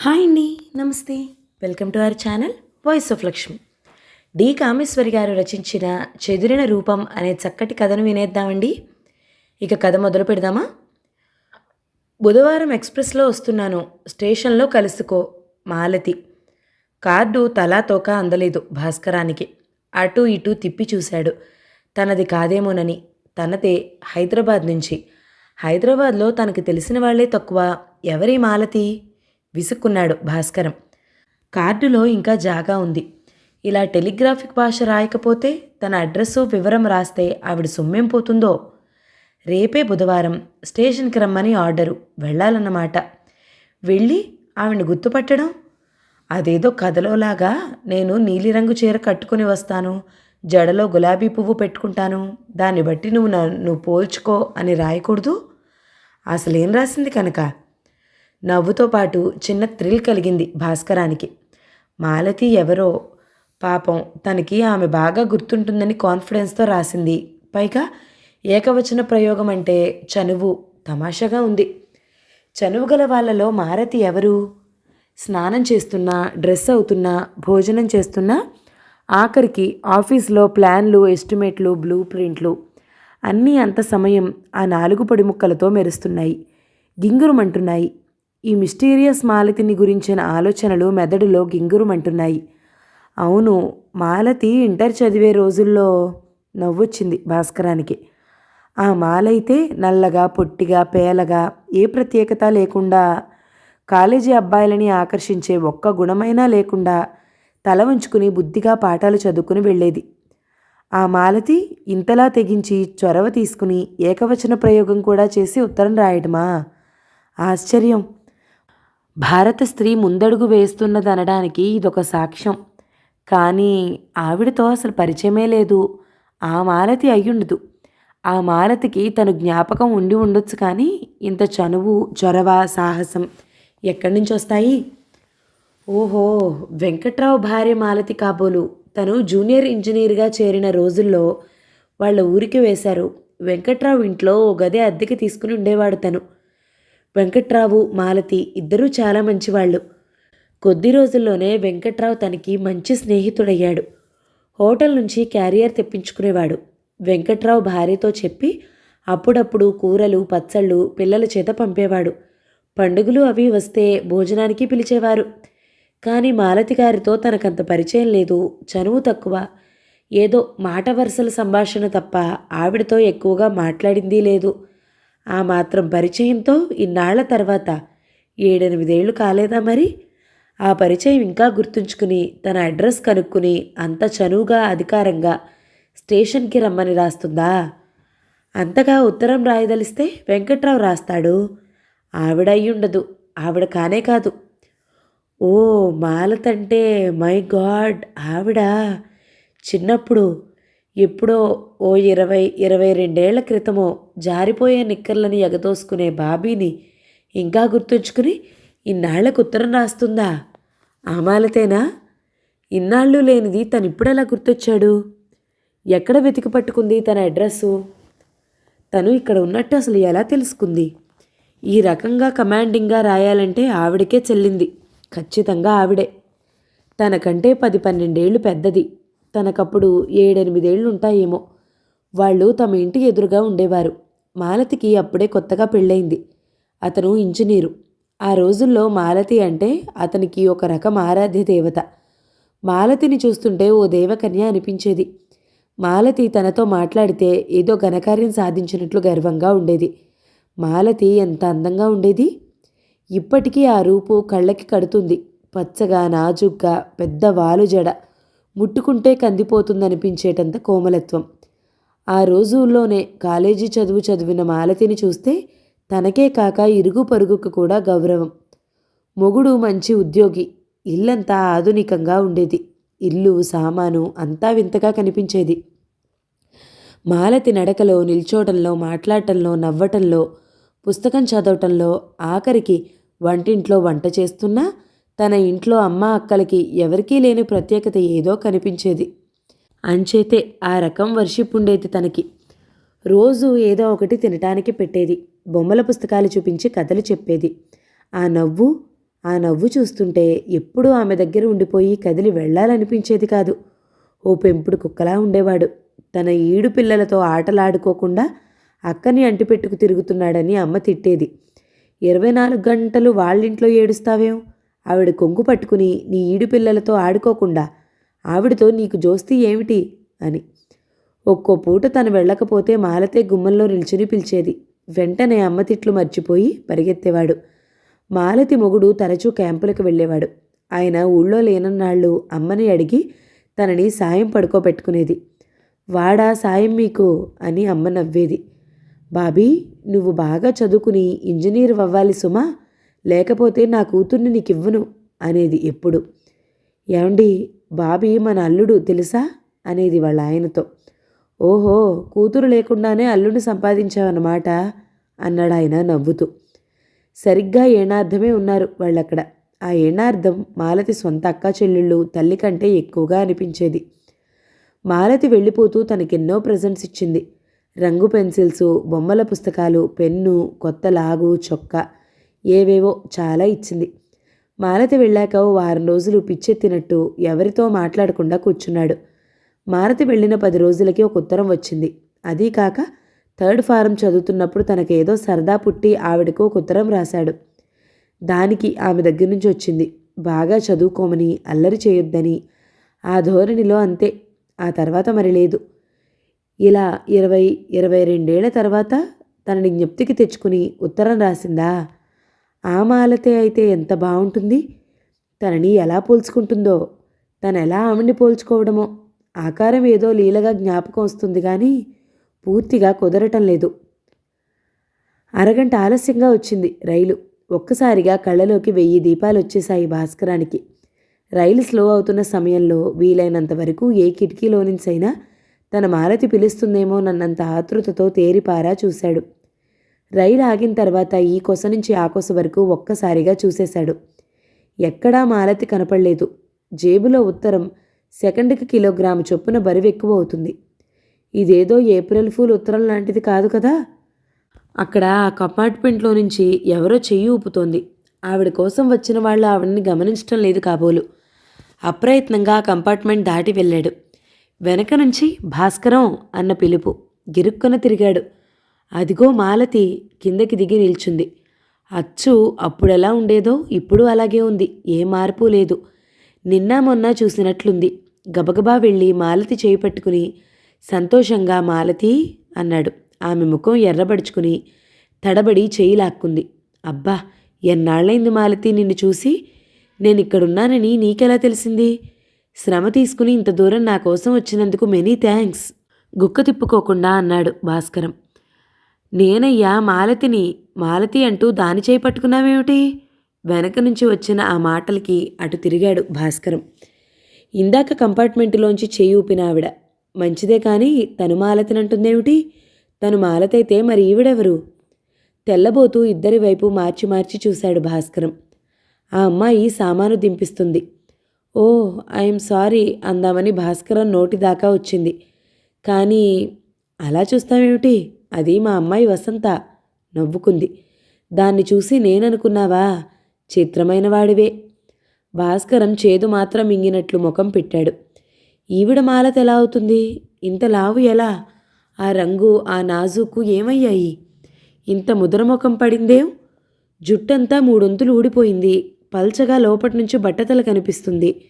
Hi అండి నమస్తే. Welcome to our channel voice of Lakshmi. D. Kameswari గారు రచించిన చెదిరిన రూపం అనే చక్కటి కథను వినేద్దామండి. ఇక కథ మొదలు పెడదామా? బుధవారం ఎక్స్ప్రెస్లో వస్తున్నాను. స్టేషన్లో కలుసుకో మాలతి. కార్డు తలా తోక అందలేదు భాస్కరానికి. అటు ఇటు తిప్పి చూశాడు. తనది కాదేమోనని. తనదే హైదరాబాద్ నుంచి. హైదరాబాద్లో తనకు తెలిసిన వాళ్ళే తక్కువ. ఎవరి మాలతి? విసుక్కున్నాడు భాస్కరం. కార్డులో ఇంకా జాగా ఉంది. ఇలా టెలిగ్రాఫిక్ భాష రాయకపోతే తన అడ్రస్సు వివరం రాస్తే ఆవిడ సొమ్మేం పోతుందో? రేపే బుధవారం స్టేషన్కి రమ్మని ఆర్డరు వెళ్ళాలన్నమాట. వెళ్ళి ఆవిడని గుర్తుపట్టడం? అదేదో కథలోలాగా నేను నీలిరంగు చీర కట్టుకుని వస్తాను జడలో గులాబీ పువ్వు పెట్టుకుంటాను దాన్ని బట్టి నువ్వు నన్ను పోల్చుకో అని రాయకూడదు? అసలేం రాసింది కనుక? నవ్వుతో పాటు చిన్న థ్రిల్ కలిగింది భాస్కరానికి. మాలతి ఎవరో పాపం తనకి ఆమె బాగా గుర్తుంటుందని కాన్ఫిడెన్స్తో రాసింది. పైగా ఏకవచన ప్రయోగం అంటే చనువు తమాషాగా ఉంది. చనువు గల వాళ్ళలో మారతి ఎవరు? స్నానం చేస్తున్నా డ్రెస్ అవుతున్నా భోజనం చేస్తున్నా ఆఖరికి ఆఫీస్లో ప్లాన్లు ఎస్టిమేట్లు బ్లూ ప్రింట్లు అన్నీ అంత సమయం ఆ నాలుగు పొడి ముక్కలతో మెరుస్తున్నాయి. గింగురుమంటున్నాయి. ఈ మిస్టీరియస్ మాలతిని గురించిన ఆలోచనలు మెదడులో గింగురుమంటున్నాయి. అవును మాలతి ఇంటర్ చదివే రోజుల్లో నవ్వొచ్చింది భాస్కరానికి. ఆ మాలైతే నల్లగా పొట్టిగా పేలగా ఏ ప్రత్యేకత లేకుండా కాలేజీ అబ్బాయిలని ఆకర్షించే ఒక్క గుణమైనా లేకుండా తల ఉంచుకుని బుద్ధిగా పాఠాలు చదువుకుని వెళ్ళేది. ఆ మాలతి ఇంతలా తెగించి చొరవ తీసుకుని ఏకవచన ప్రయోగం కూడా చేసి ఉత్తరం రాయడమా ఆశ్చర్యం! భారత స్త్రీ ముందడుగు వేస్తున్నదనడానికి ఇదొక సాక్ష్యం. కానీ ఆవిడతో అసలు పరిచయమే లేదు. ఆ మాలతి అయ్యుండదు. ఆ మాలతికి తను జ్ఞాపకం ఉండి ఉండొచ్చు కానీ ఇంత చనువు చొరవ సాహసం ఎక్కడి నుంచి వస్తాయి? ఓహో వెంకట్రావు భార్య మాలతి కాబోలు. తను జూనియర్ ఇంజనీర్గా చేరిన రోజుల్లో వాళ్ళ ఊరికి వేశారు. వెంకట్రావు ఇంట్లో ఓ గదే అద్దెకి తీసుకుని ఉండేవాడు తను. వెంకట్రావు మాలతి ఇద్దరూ చాలా మంచివాళ్ళు. కొద్ది రోజుల్లోనే వెంకట్రావు తనకి మంచి స్నేహితుడయ్యాడు. హోటల్ నుంచి క్యారియర్ తెప్పించుకునేవాడు. వెంకట్రావు భార్యతో చెప్పి అప్పుడప్పుడు కూరలు పచ్చళ్ళు పిల్లల చేత పంపేవాడు. పండుగలు అవి వస్తే భోజనానికి పిలిచేవారు. కానీ మాలతి గారితో తనకంత పరిచయం లేదు చనువు తక్కువ. ఏదో మాట వరుసల సంభాషణ తప్ప ఆవిడతో ఎక్కువగా మాట్లాడింది లేదు. ఆ మాత్రం పరిచయంతో ఇన్నాళ్ళ తర్వాత ఏడెనిమిదేళ్ళు కాలేదా మరి? ఆ పరిచయం ఇంకా గుర్తుంచుకుని తన అడ్రస్ కనుక్కుని అంత చనువుగా అధికారంగా స్టేషన్కి రమ్మని రాస్తుందా? అంతగా ఉత్తరం రాయదలిస్తే వెంకట్రావు రాస్తాడు. ఆవిడ అయ్యుండదు. ఆవిడ కానే కాదు. ఓ మాలతంటే మై గాడ్! ఆవిడ? చిన్నప్పుడు ఎప్పుడో ఓ ఇరవై ఇరవై రెండేళ్ళ క్రితమో జారిపోయే నిక్కర్లని ఎగదోసుకునే బాబీని ఇంకా గుర్తుంచుకుని ఇన్నాళ్ళకు ఉత్తరం రాస్తుందా? ఆమాలతేనా? ఇన్నాళ్ళు లేనిది తను ఇప్పుడెలా గుర్తొచ్చాడు? ఎక్కడ వెతికి పట్టుకుంది తన అడ్రస్సు? తను ఇక్కడ ఉన్నట్టు అసలు ఎలా తెలుసుకుంది? ఈ రకంగా కమాండింగ్గా రాయాలంటే ఆవిడకే చెల్లింది. ఖచ్చితంగా ఆవిడే. తనకంటే పది పన్నెండేళ్ళు పెద్దది. తనకప్పుడు ఏడెనిమిదేళ్ళు ఉంటాయేమో వాళ్ళు తమ ఇంటి ఎదురుగా ఉండేవారు. మాలతికి అప్పుడే కొత్తగా పెళ్ళయింది. అతను ఇంజనీరు. ఆ రోజుల్లో మాలతి అంటే అతనికి ఒక రకం ఆరాధ్య దేవత. మాలతిని చూస్తుంటే ఓ దేవకన్య అనిపించేది. మాలతి తనతో మాట్లాడితే ఏదో ఘనకార్యం సాధించినట్లు గర్వంగా ఉండేది. మాలతి ఎంత అందంగా ఉండేది? ఇప్పటికీ ఆ రూపు కళ్ళకి కడుతుంది. పచ్చగా నాజుగ్గా పెద్ద వాలు జడ ముట్టుకుంటే కందిపోతుందనిపించేటంత కోమలత్వం. ఆ రోజుల్లోనే కాలేజీ చదువు చదివిన మాలతిని చూస్తే తనకే కాక ఇరుగు పరుగుకు కూడా గౌరవం. మొగుడు మంచి ఉద్యోగి ఇల్లంతా ఆధునికంగా ఉండేది. ఇల్లు సామాను అంతా వింతగా కనిపించేది. మాలతి నడకలో నిల్చోటంలో మాట్లాడటంలో నవ్వటంలో పుస్తకం చదవటంలో ఆఖరికి వంటింట్లో వంట చేస్తున్నా తన ఇంట్లో అమ్మ అక్కలకి ఎవరికీ లేని ప్రత్యేకత ఏదో కనిపించేది. అంచేతే ఆ రకం వర్షిప్ ఉండేది తనకి. రోజు ఏదో ఒకటి తినటానికి పెట్టేది. బొమ్మల పుస్తకాలు చూపించి కథలు చెప్పేది. ఆ నవ్వు ఆ నవ్వు చూస్తుంటే ఎప్పుడూ ఆమె దగ్గర ఉండిపోయి కదిలి వెళ్ళాలనిపించేది కాదు. ఓ పెంపుడు కుక్కలా ఉండేవాడు. తన ఈడు పిల్లలతో ఆటలాడుకోకుండా అక్కని అంటిపెట్టుకు తిరుగుతున్నాడని అమ్మ తిట్టేది. ఇరవై నాలుగు గంటలు వాళ్ళింట్లో ఏడుస్తావేం? ఆవిడ కొంగు పట్టుకుని నీ ఈడు పిల్లలతో ఆడుకోకుండా ఆవిడతో నీకు జోస్తి ఏమిటి? అని. ఒక్కో పూట తను వెళ్ళకపోతే మాలతే గుమ్మంలో నిల్చుని పిలిచేది. వెంటనే అమ్మ తిట్లు మర్చిపోయి పరిగెత్తేవాడు. మాలతి మొగుడు తరచూ క్యాంపులకు వెళ్ళేవాడు. ఆయన ఊళ్ళో లేనన్నాళ్ళు అమ్మని అడిగి తనని సాయం పడుకోబెట్టుకునేది. వాడా సాయం మీకు అని అమ్మ నవ్వేది. బాబీ నువ్వు బాగా చదువుకుని ఇంజనీర్ అవ్వాలి సుమా. లేకపోతే నా కూతుర్ని నీకివ్వను అనేది ఎప్పుడు. ఏమండి బాబీ మన అల్లుడు తెలుసా? అనేది వాళ్ళ ఆయనతో. ఓహో కూతురు లేకుండానే అల్లుడిని సంపాదించావన్నమాట? అన్నాడు ఆయన నవ్వుతూ. సరిగ్గా ఏనార్థమే ఉన్నారు వాళ్ళక్కడ. ఆ ఏనార్థం మాలతి సొంత అక్క చెల్లెళ్ళు తల్లి కంటే ఎక్కువగా అనిపించేది. మాలతి వెళ్ళిపోతూ తనకెన్నో ప్రజెంట్స్ ఇచ్చింది. రంగు పెన్సిల్స్ బొమ్మల పుస్తకాలు పెన్ను కొత్త లాగు చొక్కా ఏవేవో చాలా ఇచ్చింది. మాలతి వెళ్ళాక ఓ వారం రోజులు పిచ్చెత్తినట్టు ఎవరితో మాట్లాడకుండా కూర్చున్నాడు. మారతి వెళ్ళిన పది రోజులకి ఒక ఉత్తరం వచ్చింది. అదీ కాక థర్డ్ ఫారం చదువుతున్నప్పుడు తనకేదో సరదా పుట్టి ఆవిడకు ఒక ఉత్తరం రాశాడు. దానికి ఆమె దగ్గర నుంచి వచ్చింది. బాగా చదువుకోమని అల్లరి చేయొద్దని. ఆ ధోరణిలో అంతే. ఆ తర్వాత మరి లేదు. ఇలా ఇరవై ఇరవై రెండేళ్ళ తర్వాత తనని జ్ఞప్తికి తెచ్చుకుని ఉత్తరం రాసిందా? ఆ మాలతే అయితే ఎంత బాగుంటుంది తనని ఎలా పోల్చుకుంటుందో తను ఎలా ఆమెని పోల్చుకోవడమో ఆకారం ఏదో లీలగా జ్ఞాపకం వస్తుంది కానీ పూర్తిగా కుదరటం లేదు. అరగంట ఆలస్యంగా వచ్చింది రైలు. ఒక్కసారిగా కళ్ళలోకి వెయ్యి దీపాలు వచ్చేశాయి భాస్కరానికి. రైలు స్లో అవుతున్న సమయంలో వీలైనంత వరకు ఏ కిటికీలో నుంచైనా తన మాలతి పిలుస్తుందేమోనన్నంత ఆతృతతో తేరిపారా చూశాడు. రైలు ఆగిన తర్వాత ఈ కొస నుంచి ఆ కొస వరకు ఒక్కసారిగా చూసేశాడు. ఎక్కడా మాలతి కనపడలేదు. జేబులో ఉత్తరం సెకండ్కి కిలోగ్రాము చొప్పున బరువు ఎక్కువ అవుతుంది. ఇదేదో ఏప్రిల్ ఫూల్ ఉత్తరం లాంటిది కాదు కదా? అక్కడ ఆ కంపార్ట్మెంట్లో నుంచి ఎవరో చెయ్యి ఊపుతోంది. ఆవిడ కోసం వచ్చిన వాళ్ళు ఆవిడని గమనించడం లేదు కాబోలు. అప్రయత్నంగా ఆ కంపార్ట్మెంట్ దాటి వెళ్ళాడు. వెనక నుంచి భాస్కరం అన్న పిలుపు. గిరుక్కున తిరిగాడు. అదిగో మాలతి కిందకి దిగి నిల్చుంది. అచ్చు అప్పుడెలా ఉండేదో ఇప్పుడు అలాగే ఉంది. ఏ మార్పు లేదు. నిన్న మొన్న చూసినట్లుంది. గబగబా వెళ్ళి మాలతి చేయి పట్టుకుని సంతోషంగా మాలతి అన్నాడు. ఆమె ముఖం ఎర్రబడుచుకుని తడబడి చేయి లాక్కుంది. అబ్బా ఎన్నాళ్ళైంది మాలతి నిన్ను చూసి? నేను ఇక్కడున్నానని నీకెలా తెలిసింది? శ్రమ తీసుకుని ఇంత దూరం నా కోసం వచ్చినందుకు మెనీ థ్యాంక్స్. గుక్క తిప్పుకోకుండా అన్నాడు భాస్కరం. నేనయ్యా మాలతిని మాలతి అంటూ దాని చేయి పట్టుకున్నావేమిటి? వెనక నుంచి వచ్చిన ఆ మాటలకి అటు తిరిగాడు భాస్కరం. ఇందాక కంపార్ట్మెంటులోంచి చేయి ఊపిన ఆవిడ. మంచిదే కానీ తను మాలతినంటుందేమిటి? తను మాలతైతే మరి ఈవిడెవరు? తెల్లబోతూ ఇద్దరి వైపు మార్చి మార్చి చూశాడు భాస్కరం. ఆ అమ్మాయి సామాను దింపిస్తుంది. ఓ ఐఎమ్ సారీ అందామని భాస్కరం నోటి దాకా వచ్చింది. కానీ అలా చూస్తామేమిటి అది మా అమ్మాయి వసంత నవ్వుకుంది. దాన్ని చూసి నేననుకున్నావా? చిత్రమైన వాడివే. భాస్కరం చేదు మాత్రం మింగినట్లు ముఖం పెట్టాడు. ఈవిడ మాలత ఎలా అవుతుంది? ఇంత లావు ఎలా? ఆ రంగు ఆ నాజుకు ఏమయ్యాయి? ఇంత ముద్రముఖం పడిందేం? జుట్టంతా మూడొంతులు ఊడిపోయింది. పల్చగా లోపటి నుంచి బట్టతల కనిపిస్తుంది.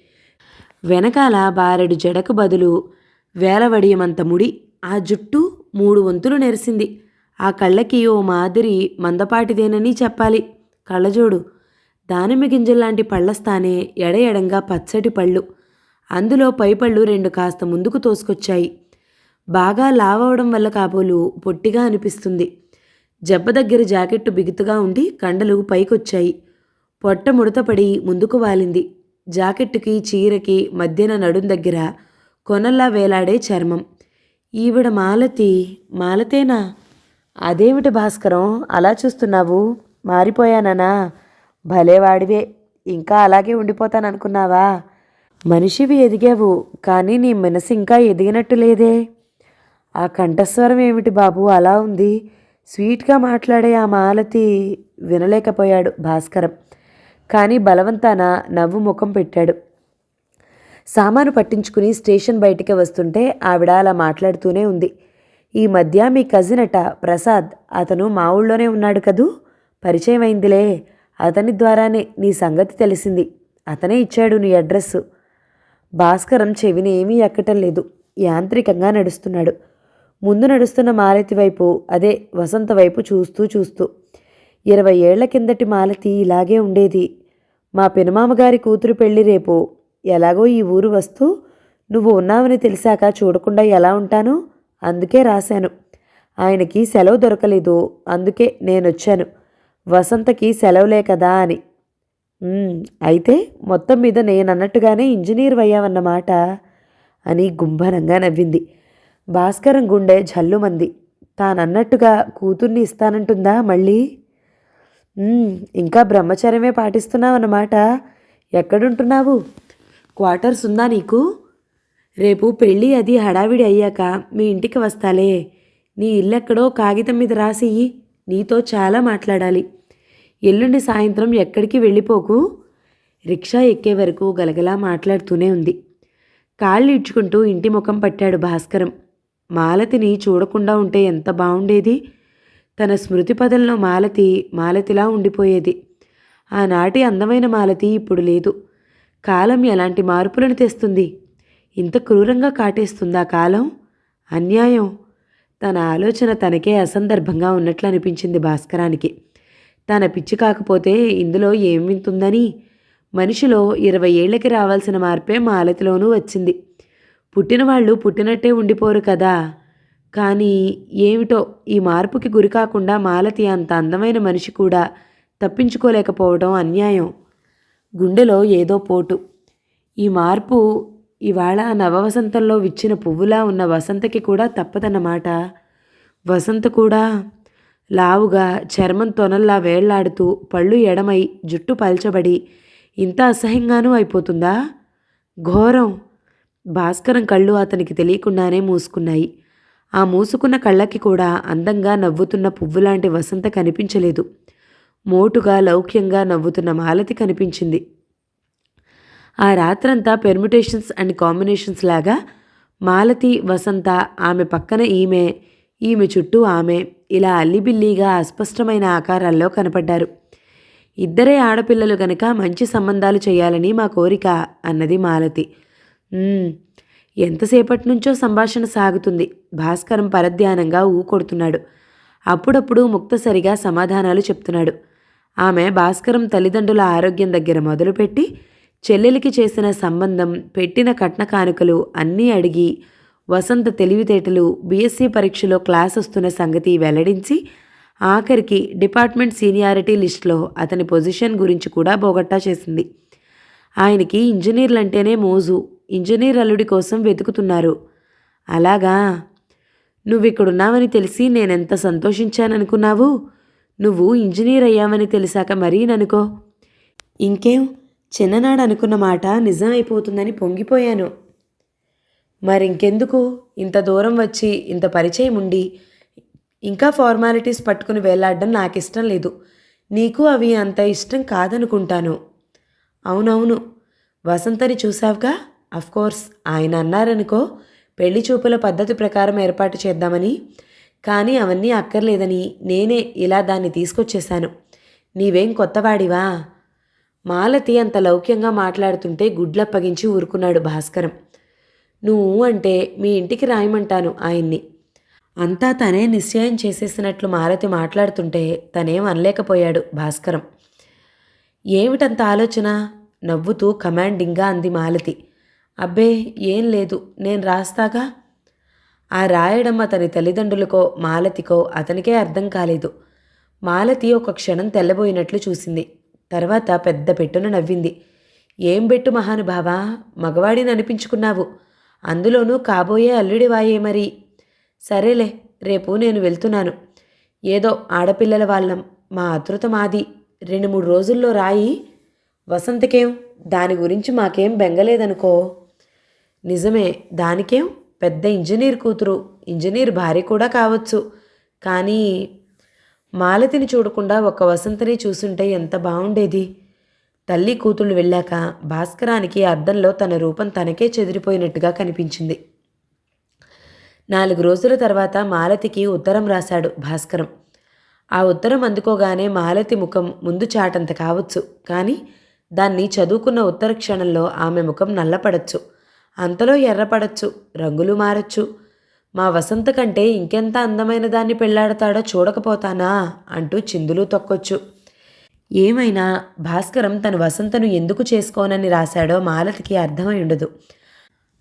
వెనకాల బారెడు జడకు బదులు వేలవడియమంత ముడి. ఆ జుట్టు మూడు వంతులు నెరిసింది. ఆ కళ్ళకి ఓ మాదిరి మందపాటిదేనని చెప్పాలి. కళ్ళజోడు. దానిమ్మ గింజల్లాంటి పళ్ళస్తానే ఎడ ఎడంగా పచ్చటి పళ్ళు. అందులో పైపళ్ళు రెండు కాస్త ముందుకు తోసుకొచ్చాయి. బాగా లావవడం వల్ల కాబోలు పొట్టిగా అనిపిస్తుంది. జబ్బ దగ్గర జాకెట్టు బిగుతుగా ఉండి కండలు పైకొచ్చాయి. పొట్ట ముడతపడి ముందుకు వాలింది. జాకెట్టుకి చీరకి మధ్యన నడుం దగ్గర కొనల్లా వేలాడే చర్మం. ఈవిడ మాలతి మాలతేనా? అదేమిటి భాస్కరం అలా చూస్తున్నావు? మారిపోయాననా? భలేవాడివే ఇంకా అలాగే ఉండిపోతాననుకున్నావా? మనిషివి ఎదిగావు కానీ నీ మనసు ఇంకా ఎదిగినట్టు లేదే. ఆ కంఠస్వరం ఏమిటి బాబు? అలా ఉంది. స్వీట్గా మాట్లాడే ఆ మాలతి వినలేకపోయాడు భాస్కరం. కానీ బలవంతాన నవ్వు ముఖం పెట్టాడు. సామాను పట్టించుకుని స్టేషన్ బయటికి వస్తుంటే ఆవిడ అలా మాట్లాడుతూనే ఉంది. ఈ మధ్య మీ కజిన్ అట ప్రసాద్ అతను మా ఊళ్ళోనే ఉన్నాడు కదూ? పరిచయం అయిందిలే. అతని ద్వారానే నీ సంగతి తెలిసింది. అతనే ఇచ్చాడు నీ అడ్రస్సు భాస్కరం చెవిని ఏమీ ఎక్కటం లేదు. యాంత్రికంగా నడుస్తున్నాడు. ముందు నడుస్తున్న మాలతి వైపు అదే వసంత వైపు చూస్తూ చూస్తూ. ఇరవై ఏళ్ళ కిందటి మాలతి ఇలాగే ఉండేది. మా పెనుమామగారి కూతురు పెళ్ళి రేపు ఎలాగో ఈ ఊరు వస్తూ నువ్వు ఉన్నావని తెలిసాక చూడకుండా ఎలా ఉంటాను? అందుకే రాశాను. ఆయనకి సెలవు దొరకలేదు. అందుకే నేనొచ్చాను. వసంతకి సెలవులే కదా అని. అయితే మొత్తం మీద నేనన్నట్టుగానే ఇంజనీర్ అయ్యావన్నమాట అని గుంభనంగా నవ్వింది. భాస్కరం గుండె జల్లుమంది. తానన్నట్టుగా కూతుర్ని ఇస్తానంటుందా మళ్ళీ? ఇంకా బ్రహ్మచర్యమే పాటిస్తున్నావన్నమాట. ఎక్కడుంటున్నావు? క్వార్టర్స్ ఉందా నీకు? రేపు పెళ్ళి అది హడావిడి అయ్యాక మీ ఇంటికి వస్తాలే. నీ ఇల్లెక్కడో కాగితం మీద రాసియ్యి నీతో చాలా మాట్లాడాలి. ఎల్లుండి సాయంత్రం ఎక్కడికి వెళ్ళిపోకు? రిక్షా ఎక్కే వరకు గలగలా మాట్లాడుతూనే ఉంది. కాళ్ళు ఇడ్చుకుంటూ ఇంటి ముఖం పట్టాడు భాస్కరం. మాలతిని చూడకుండా ఉంటే ఎంత బాగుండేది తన స్మృతి పదంలో మాలతి మాలతిలా ఉండిపోయేది. ఆనాటి అందమైన మాలతి ఇప్పుడు లేదు. కాలం ఎలాంటి మార్పులను తెస్తుంది? ఇంత క్రూరంగా కాటేస్తుందా కాలం? అన్యాయం. తన ఆలోచన తనకే అసందర్భంగా ఉన్నట్లు అనిపించింది భాస్కరానికి. తన పిచ్చి కాకపోతే ఇందులో ఏం వింతుందని? మనిషిలో ఇరవై ఏళ్ళకి రావాల్సిన మార్పే మాలతిలోనూ వచ్చింది. పుట్టిన వాళ్ళు పుట్టినట్టే ఉండిపోరు కదా. కానీ ఏమిటో ఈ మార్పుకి గురికాకుండా మాలతి అంత అందమైన మనిషి కూడా తప్పించుకోలేకపోవడం అన్యాయం. గుండెలో ఏదో పోటు. ఈ మార్పు ఇవాళ నవవసంతంలో విచ్చిన పువ్వులా ఉన్న వసంతకి కూడా తప్పదన్నమాట. వసంత కూడా లావుగా చర్మం తొనల్లా వేళ్ళాడుతూ పళ్ళు ఎడమై జుట్టు పల్చబడి ఇంత అసహ్యంగానూ అయిపోతుందా? ఘోరం. భాస్కరం కళ్ళు అతనికి తెలియకుండానే మూసుకున్నాయి. ఆ మూసుకున్న కళ్ళకి కూడా అందంగా నవ్వుతున్న పువ్వులాంటి వసంత కనిపించలేదు. మోటుగా లౌక్యంగా నవ్వుతున్న మాలతి కనిపించింది. ఆ రాత్రంతా పెర్మిటేషన్స్ అండ్ కాంబినేషన్స్ లాగా మాలతి వసంత ఆమె పక్కన ఈమె ఈమె చుట్టూ ఆమె ఇలా అల్లిబిల్లీగా అస్పష్టమైన ఆకారాల్లో కనపడ్డారు. ఇద్దరే ఆడపిల్లలు గనక మంచి సంబంధాలు చేయాలని మా కోరిక అన్నది మాలతి. ఎంతసేపటి నుంచో సంభాషణ సాగుతుంది. భాస్కరం పరధ్యానంగా ఊకొడుతున్నాడు. అప్పుడప్పుడు ముక్తసరిగా సమాధానాలు చెప్తున్నాడు. ఆమె భాస్కరం తల్లిదండ్రుల ఆరోగ్యం దగ్గర మొదలుపెట్టి చెల్లెలికి చేసిన సంబంధం పెట్టిన కట్న కానుకలు అన్నీ అడిగి వసంత తెలివితేటలు బీఎస్సీ పరీక్షలో క్లాస్ వస్తున్న సంగతి వెల్లడించి ఆఖరికి డిపార్ట్మెంట్ సీనియారిటీ లిస్టులో అతని పొజిషన్ గురించి కూడా బోగట్టా చేసింది. ఆయనకి ఇంజనీర్లంటేనే మోజు ఇంజనీర్ అల్లుడి కోసం వెతుకుతున్నారు. అలాగా? నువ్విక్కడున్నావని తెలిసి నేనెంత సంతోషించాననుకున్నావు? నువ్వు ఇంజనీర్ అయ్యావని తెలిసాక మరీ ననుకో. ఇంకేం? చిన్ననాడు అనుకున్న మాట నిజమైపోతుందని పొంగిపోయాను. మరింకెందుకు? ఇంత దూరం వచ్చి ఇంత పరిచయం ఉండి ఇంకా ఫార్మాలిటీస్ పట్టుకుని వేలాడడం నాకు ఇష్టం లేదు. నీకు అవి అంత ఇష్టం కాదనుకుంటాను. అవునవును. వసంతని చూసావుగా? అఫ్కోర్స్ ఆయన అన్నారనుకో. పెళ్ళి చూపుల పద్ధతి ప్రకారం ఏర్పాటు చేద్దామని కానీ అవన్నీ అక్కర్లేదని నేనే ఇలా దాన్ని తీసుకొచ్చేశాను. నీవేం కొత్తవాడివా? మాలతి అంత లౌక్యంగా మాట్లాడుతుంటే గుడ్లప్పగించి ఊరుకున్నాడు భాస్కరం. నువ్వు అంటే మీ ఇంటికి రాయమంటాను ఆయన్ని. అంతా తనే నిశ్చయం చేసేసినట్లు మాలతి మాట్లాడుతుంటే తనేం అనలేకపోయాడు భాస్కరం. ఏమిటంత ఆలోచన? నవ్వుతూ కమాండింగ్గా అంది మాలతి. అబ్బే ఏం లేదు నేను రాస్తాగా? ఆ రాయడం అతని తల్లిదండ్రులకో మాలతికో అతనికే అర్థం కాలేదు. మాలతి ఒక క్షణం తెల్లబోయినట్లు చూసింది. తర్వాత పెద్ద పెట్టున నవ్వింది. ఏం బెట్టు మహానుభావా మగవాడిని అనిపించుకున్నావు. అందులోనూ కాబోయే అల్లుడివాయే మరి. సరేలే రేపు నేను వెళ్తున్నాను. ఏదో ఆడపిల్లల వాళ్ళం మా అతృత మాది. రెండు మూడు రోజుల్లో రాయి. వసంతకేం? దాని గురించి మాకేం బెంగలేదనుకో. నిజమే దానికేం? పెద్ద ఇంజనీర్ కూతురు ఇంజనీర్ భార్య కూడా కావచ్చు. కానీ మాలతిని చూడకుండా ఒక వసంతని చూసుంటే ఎంత బాగుండేది తల్లి కూతుళ్ళు వెళ్ళాక భాస్కరానికి అద్దంలో తన రూపం తనకే చెదిరిపోయినట్టుగా కనిపించింది. నాలుగు రోజుల తర్వాత మాలతికి ఉత్తరం రాశాడు భాస్కరం. ఆ ఉత్తరం అందుకోగానే మాలతి ముఖం ముందు చాటంత కావచ్చు. కానీ దాన్ని చదువుకున్న ఉత్తర క్షణంలో ఆమె ముఖం నల్లపడచ్చు. అంతలో ఎర్రపడచ్చు రంగులు మారచ్చు. మా వసంత కంటే ఇంకెంత అందమైన దాన్ని పెళ్ళాడతాడో చూడకపోతానా అంటూ చిందులు తొక్కొచ్చు. ఏమైనా భాస్కరం తన వసంతను ఎందుకు చేసుకోనని రాశాడో మాలతికి అర్థమై ఉండదు.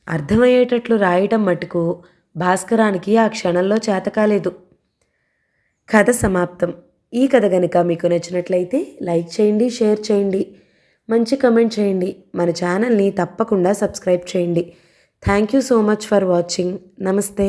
అర్థమయ్యేటట్లు రాయటం మటుకు భాస్కరానికి ఆ క్షణంలో చేతకాలేదు కథ సమాప్తం. ఈ కథ కనుక మీకు నచ్చినట్లయితే లైక్ చేయండి షేర్ చేయండి. మంచి కమెంట్ చేయండి. మన ఛానల్ని తప్పకుండా సబ్స్క్రైబ్ చేయండి. Thank you so much for watching నమస్తే